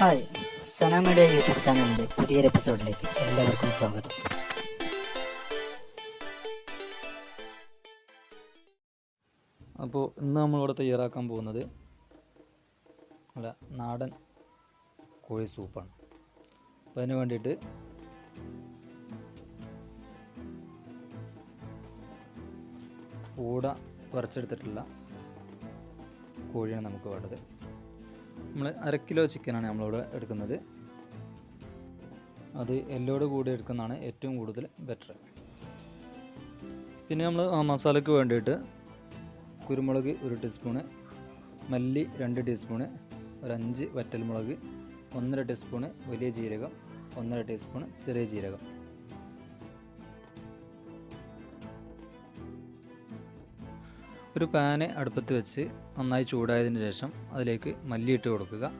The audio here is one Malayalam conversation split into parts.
ഹായ്. സനാമയുടെ യൂട്യൂബ് ചാനലിന്റെ പുതിയൊരു എപ്പിസോഡിലേക്ക് എല്ലാവർക്കും സ്വാഗതം. അപ്പോൾ ഇന്ന് നമ്മളിവിടെ തയ്യാറാക്കാൻ പോകുന്നത് അല്ല നാടൻ കോഴി സൂപ്പാണ്. അപ്പോൾ അതിന് വേണ്ടിയിട്ട് ഊട വരച്ചെടുത്തിട്ടുള്ള കോഴിയാണ് നമുക്ക് വേണ്ടത്. നമ്മൾ അര കിലോ ചിക്കനാണ് നമ്മളിവിടെ എടുക്കുന്നത്. അത് എല്ലോട് കൂടി എടുക്കുന്നതാണ് ഏറ്റവും കൂടുതൽ ബെറ്റർ. പിന്നെ നമ്മൾ ആ മസാലയ്ക്ക് വേണ്ടിയിട്ട് കുരുമുളക് ഒരു ടീസ്പൂണ് മല്ലി രണ്ട് ടീസ്പൂണ് ഒരു അഞ്ച് വറ്റൽമുളക് ഒന്നര ടീസ്പൂണ് വലിയ ജീരകം ഒന്നര ടീസ്പൂണ് ചെറിയ ജീരകം. ഒരു പാന് അടുപ്പത്ത് വെച്ച് നന്നായി ചൂടായതിന് ശേഷം അതിലേക്ക് മല്ലി ഇട്ട് കൊടുക്കുക.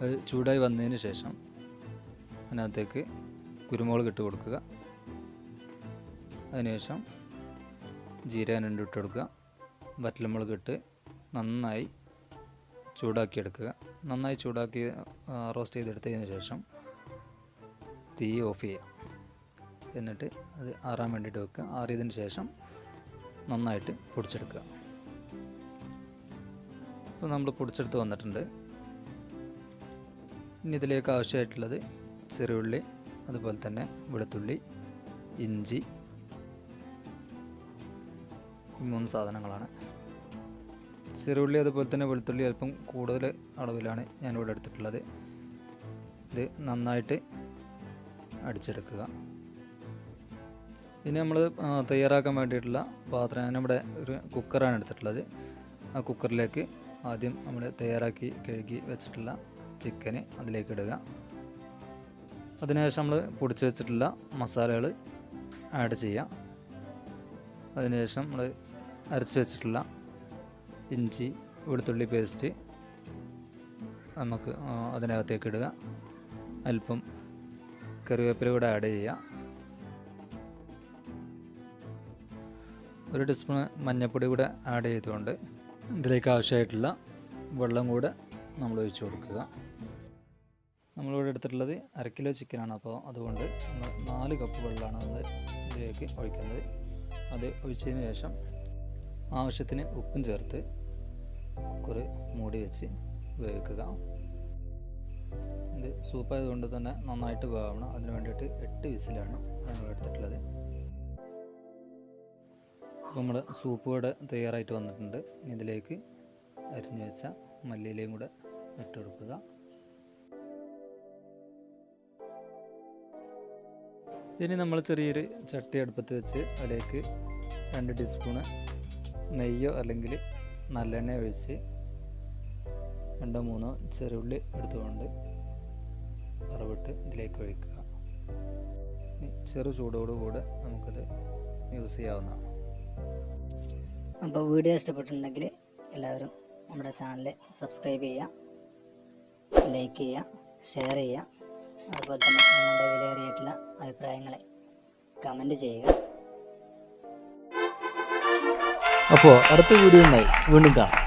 അത് ചൂടായി വന്നതിന് ശേഷം അതിനകത്തേക്ക് കുരുമുളക് ഇട്ട് കൊടുക്കുക. അതിനുശേഷം ജീരകം രണ്ടും ഇട്ട് കൊടുക്കുക. വറ്റൽമുളക് ഇട്ട് നന്നായി ചൂടാക്കിയെടുക്കുക. നന്നായി ചൂടാക്കി റോസ്റ്റ് ചെയ്തെടുത്തതിന് ശേഷം തീ ഓഫ് ചെയ്യുക. എന്നിട്ട് അത് ആറാൻ വേണ്ടിയിട്ട് വെക്കുക. ആറിയതിന് ശേഷം നന്നായിട്ട് പൊടിച്ചെടുക്കുക. നമ്മൾ പൊടിച്ചെടുത്ത് വന്നിട്ടുണ്ട്. ഇനി ഇതിലേക്ക് ആവശ്യമായിട്ടുള്ളത് ചെറുള്ളി അതുപോലെ തന്നെ വെളുത്തുള്ളി ഇഞ്ചി ഈ മൂന്ന് സാധനങ്ങളാണ്. ചെറുള്ളി അതുപോലെ തന്നെ വെളുത്തുള്ളി അല്പം കൂടുതൽ അളവിലാണ് ഞാനിവിടെ എടുത്തിട്ടുള്ളത്. ഇത് നന്നായിട്ട് അടിച്ചെടുക്കുക. ഇനി നമ്മൾ തയ്യാറാക്കാൻ വേണ്ടിയിട്ടുള്ള പാത്രം ഞാനിവിടെ ഒരു കുക്കറാണ് എടുത്തിട്ടുള്ളത്. ആ കുക്കറിലേക്ക് ആദ്യം നമ്മൾ തയ്യാറാക്കി കഴുകി വെച്ചിട്ടുള്ള ചിക്കന് അതിലേക്ക് ഇടുക. അതിനുശേഷം നമ്മൾ പൊടിച്ച് വെച്ചിട്ടുള്ള മസാലകൾ ആഡ് ചെയ്യാം അതിനുശേഷം നമ്മൾ അരച്ച് വെച്ചിട്ടുള്ള ഇഞ്ചി വെളുത്തുള്ളി പേസ്റ്റ് നമുക്ക് അതിനകത്തേക്ക് ഇടുക. അല്പം കറിവേപ്പില കൂടെ ആഡ് ചെയ്യാം ഒരു ടീസ്പൂൺ മഞ്ഞൾപ്പൊടി കൂടെ ആഡ് ചെയ്തുകൊണ്ട് ഇതിലേക്ക് ആവശ്യമായിട്ടുള്ള വെള്ളം കൂടെ നമ്മൾ ഒഴിച്ചു കൊടുക്കുക. നമ്മളിവിടെ എടുത്തിട്ടുള്ളത് അര കിലോ ചിക്കനാണ് അപ്പോൾ അതുകൊണ്ട് നമ്മൾ നാല് കപ്പ് വെള്ളമാണ് നമ്മൾ ഇതിലേക്ക് ഒഴിക്കുന്നത് അത് ഒഴിച്ചതിന് ശേഷം ആവശ്യത്തിന് ഉപ്പും ചേർത്ത് കുക്കറ് മൂടി വെച്ച് വേവിക്കുക. ഇത് സൂപ്പായതുകൊണ്ട് തന്നെ നന്നായിട്ട് വേവണം. അതിന് വേണ്ടിയിട്ട് എട്ട് വിസിലാണ് ഞാൻ എടുത്തിട്ടുള്ളത്. നമ്മുടെ സൂപ്പ് കൂടെ തയ്യാറായിട്ട് വന്നിട്ടുണ്ട്. ഇതിലേക്ക് അരിഞ്ഞു വെച്ച മല്ലിയിലയും കൂടെ ഇട്ടുകൊടുക്കുക ഇനി നമ്മൾ ചെറിയൊരു ചട്ടി അടുപ്പത്ത് വെച്ച് അതിലേക്ക് രണ്ട് ടീസ്പൂണ് നെയ്യോ അല്ലെങ്കിൽ നല്ലെണ്ണ ഒഴിച്ച് രണ്ടോ മൂന്നോ ചെറുള്ളി എടുത്തുകൊണ്ട് വറവിട്ട് ഇതിലേക്ക് ഒഴിക്കുക. ചെറു ചൂടോടുകൂടെ നമുക്കത് യൂസ് ചെയ്യാവുന്നതാണ്. അപ്പോൾ വീഡിയോ ഇഷ്ടപ്പെട്ടിട്ടുണ്ടെങ്കിൽ എല്ലാവരും നമ്മുടെ ചാനൽ സബ്സ്ക്രൈബ് ചെയ്യുക ലൈക്ക് ചെയ്യുക ഷെയർ ചെയ്യുക. അതുപോലെ തന്നെ നിങ്ങളുടെ വിലയേറിയിട്ടുള്ള അഭിപ്രായങ്ങളെ കമന്റ് ചെയ്യുക. അപ്പോൾ അടുത്ത വീഡിയോയുമായി വീണ്ടും കാണാം.